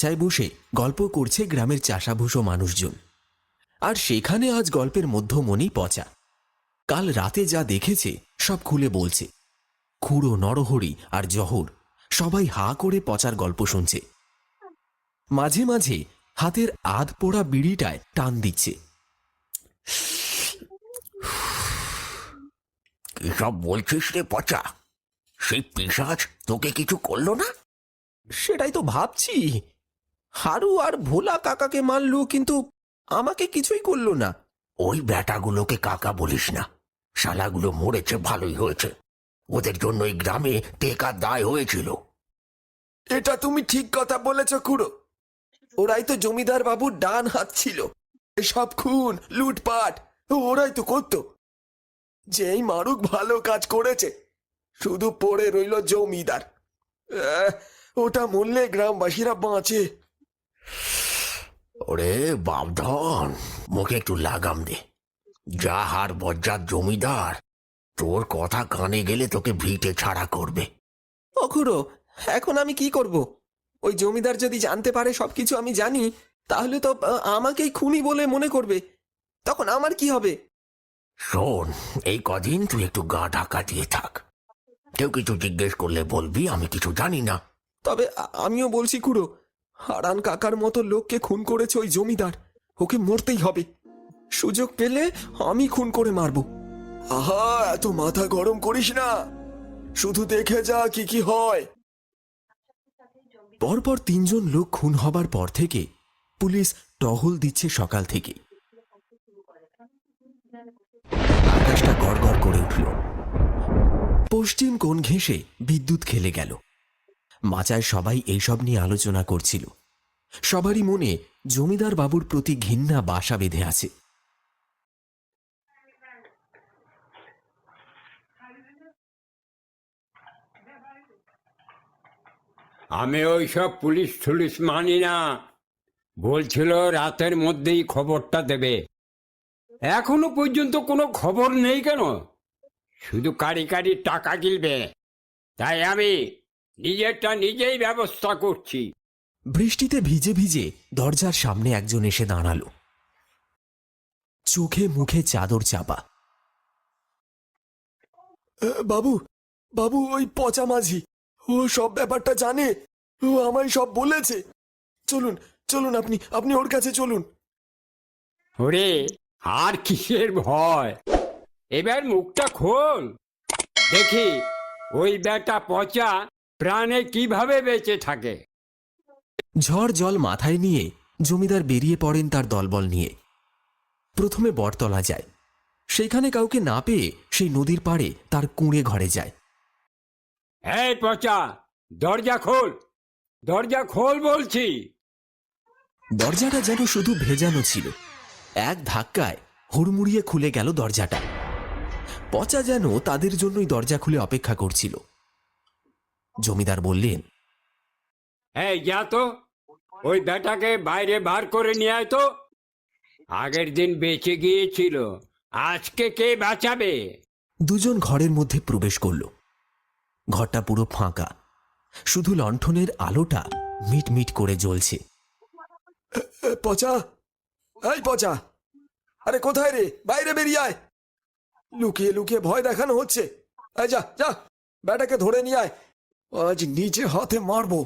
বাচ্চায় বসে গল্প করছে গ্রামের চাষাভুষো মানুষজন। আর সেখানে আজ গল্পের মধ্যমণি পচা। কাল রাতে যা দেখেছে সব খুলে বলছে। খুঁড়ো নরহরি আর জহর সবাই হা করে পচার গল্প শুনছে। মাঝে মাঝে হাতের আধ পোড়া বিড়িটায় টান দিচ্ছে। সব বলছিস রে পচা? সেই পেশাজ তোকে কিছু করল না? সেটাই তো ভাবছি। হারু আর ভোলা কাকাকে মারলো কিন্তু আমাকে কিছুই করল না। ওই ব্যাটাগুলোকে কাকা বলিস না। শালাগুলো মরেছে ভালোই হয়েছে। ওদের জন্য এই গ্রামে টেকার দায় হয়েছিল। এটা তুমি ঠিক কথা বলেছ খুড়ো। ওরাই তো জমিদার বাবুর ডান হাত ছিল। সব খুন লুটপাট ওরাই তো করত। যেই মারুক ভালো কাজ করেছে শুধু পড়ে রইল জমিদার। ওটা মূল্যে গ্রামবাসীরা বাঁচে। ওরে বাপধন মুখে একটু লাগাম দে। যা হার বজ্জার জমিদার তোর কথা কানে গেলে তোকে ভিটে ছাড়া করবে। খুড়ো এখন আমি কি করব? ওই জমিদার যদি জানতে পারে সবকিছু আমি জানি তাহলে তো আমাকেই খুনি বলে মনে করবে। তখন আমার কি হবে? শোন এই কদিন তুই একটু গা ঢাকা দিয়ে থাক। কেউ কিছু জিজ্ঞেস করলে বলবি আমি কিছু জানি না। তবে আ- আমিও বলছি খুড়ো হারান কাকার মতো লোককে খুন করেছে ওই জমিদার। ওকে মরতেই হবে। সুযোগ পেলে আমি খুন করে মারব। আহা, এত মাথা গরম করিস না। শুধু দেখে যা কি কি হয়। পরপর তিনজন লোক খুন হবার পর থেকে পুলিশ টহল দিচ্ছে সকাল থেকে। আকাশটা গড়গড় করে উঠল। পশ্চিম কোণ ঘেঁষে বিদ্যুৎ খেলে গেল। মাচায় সবাই এইসব নিয়ে আলোচনা করছিল। সবারই মনে জমিদার বাবুর প্রতি ঘৃণা বাসা বেঁধে আছে। আমি ওইসব পুলিশ টুলিশ মানি না। বলছিল রাতের মধ্যেই খবরটা দেবে। এখনও পর্যন্ত কোনো খবর নেই কেন? শুধু কারি কারি টাকা গিলবে। তাই আমি নিজেরটা নিজেই ব্যবস্থা করছি। বৃষ্টিতে ভিজে ভিজে দরজার সামনে একজন এসে দাঁড়াল। চোখে মুখে চাদর চাপা। বাবু বাবু ওই পচা মাঝি। ও সব ব্যাপারটা জানে। ও আমায় সব বলেছে। চলুন চলুন আপনি আপনি ওর কাছে চলুন। ওরে আর কিসের ভয়? এবার মুখটা খোল। দেখি ওই বেটা পচা প্রাণে কীভাবে বেঁচে থাকে? ঝড় জল মাথায় নিয়ে জমিদার বেরিয়ে পড়েন তার দলবল নিয়ে। প্রথমে বটতলা যায়। সেখানে কাউকে না পেয়ে সেই নদীর পাড়ে তার কুঁড়ে ঘরে যায়। এই পচা দরজা খোল। দরজা খোল বলছি। দরজাটা যেন শুধু ভেজানো ছিল। এক ধাক্কায় হুড়মুড়িয়ে খুলে গেল দরজাটা। পচা যেন তাদের জন্যই দরজা খুলে অপেক্ষা করছিল। জমিদার বললেন এই যা তো। ওই বেটাকে বাইরে বার করে নিয়ে আয় তো। আগের দিন বেঁচে গিয়েছিল। আজকে কে বাঁচাবে? দুজন ঘরের মধ্যে প্রবেশ করল। ঘরটা পুরো ফাঁকা। শুধু লণ্ঠনের আলোটা মিটমিট করে জ্বলছে। পচা! এই পচা! আরে কোথায় রে? বাইরে বেরিয়ে আয়! লুকিয়ে লুকিয়ে ভয় দেখানো হচ্ছে। এই যা যা! ব্যাটাকে ধরে নিয়ে আয়। আজ নিজে হাতে মারবো।